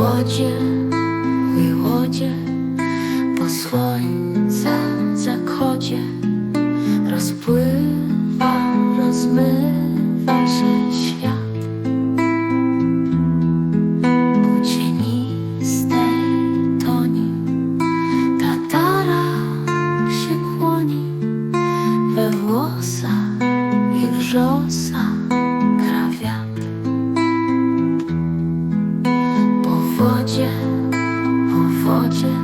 Лоджія, лігодя по своїм. Wodzie,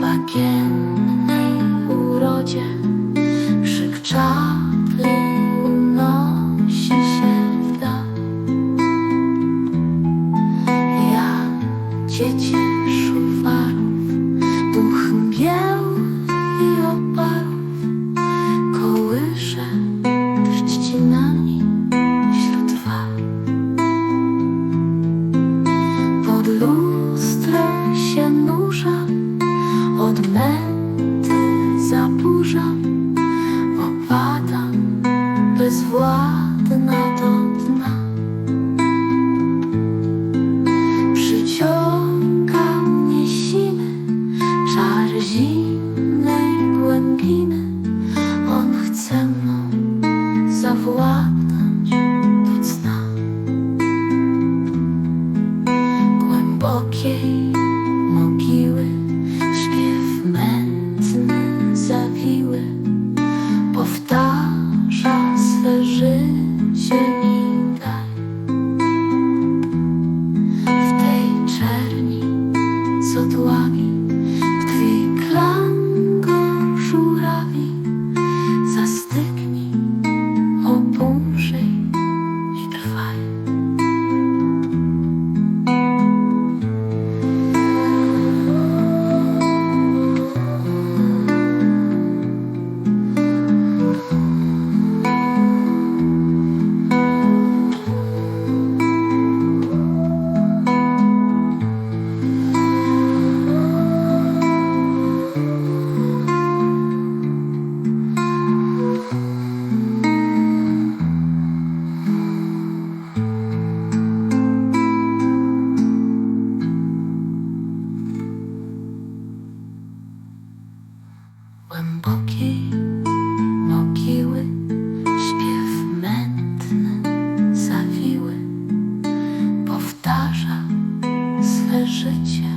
bagiennej urodzie, krzyk czapli unosi się w dal. Jak dzieci szuwarów, duch mgieł odmęty zaburzam, opadam bezwładna do dna. Przyciąga mnie siny, czar zimnej marzy się życie.